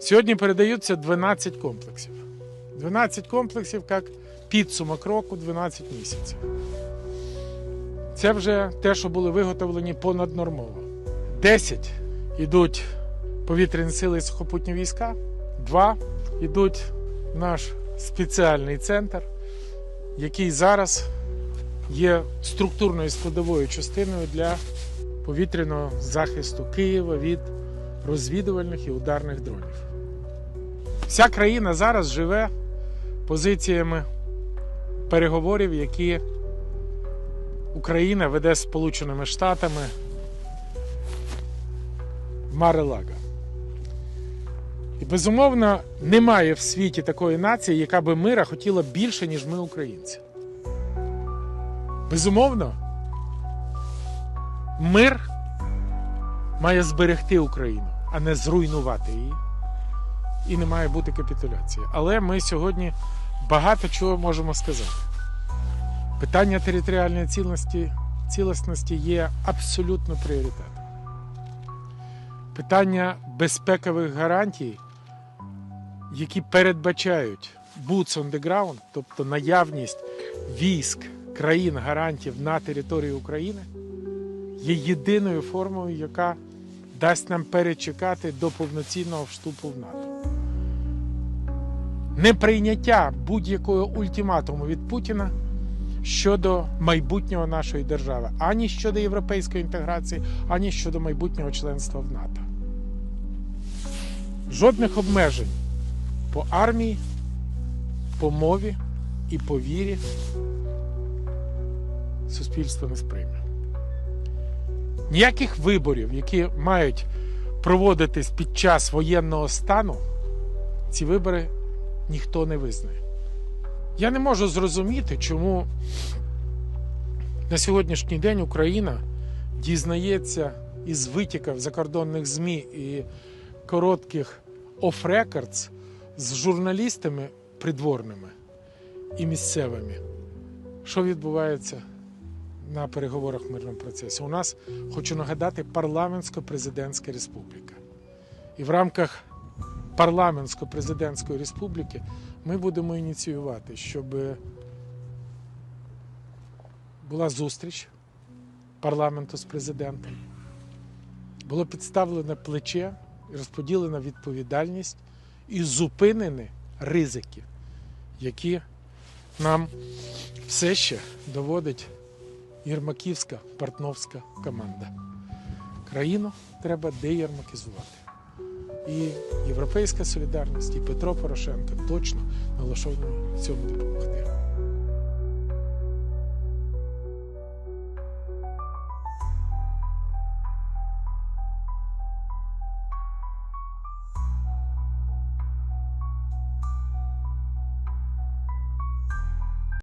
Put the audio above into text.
Сьогодні передаються 12 комплексів. 12 комплексів як підсумок року 12 місяців. Це вже те, що були виготовлені понаднормово. 10 йдуть повітряні сили і сухопутні війська, 2 йдуть наш спеціальний центр, який зараз є структурною складовою частиною для повітряного захисту Києва від розвідувальних і ударних дронів. Вся країна зараз живе позиціями переговорів, які Україна веде з Сполученими Штатами в Маре-Лага. І безумовно немає в світі такої нації, яка би мира хотіла більше, ніж ми, українці. Безумовно, мир має зберегти Україну, а не зруйнувати її. І не має бути капітуляції. Але ми сьогодні багато чого можемо сказати. Питання територіальної цілісності, цілісності є абсолютно пріоритетом. Питання безпекових гарантій, які передбачають boots on the ground, тобто наявність військ країн гарантів на території України, є єдиною формою, яка дасть нам перечекати до повноцінного вступу в НАТО. Неприйняття будь-якого ультиматуму від Путіна щодо майбутнього нашої держави, ані щодо європейської інтеграції, ані щодо майбутнього членства в НАТО. Жодних обмежень по армії, по мові і по вірі суспільство не сприйме. Ніяких виборів, які мають проводитись під час воєнного стану, ці вибори ніхто не визнає. Я не можу зрозуміти, чому на сьогоднішній день Україна дізнається із витіків закордонних ЗМІ і коротких оф-рекордс з журналістами придворними і місцевими, що відбувається на переговорах в мирному процесі. У нас, хочу нагадати, парламентсько-президентська республіка. І в рамках парламентсько-президентської республіки ми будемо ініціювати, щоб була зустріч парламенту з президентом, було підставлене плече, розподілена відповідальність і зупинені ризики, які нам все ще доводить Єрмаківська партновська команда. Країну треба деєрмакізувати. І Європейська солідарність, і Петро Порошенко точно налаштовані цьому допомогти.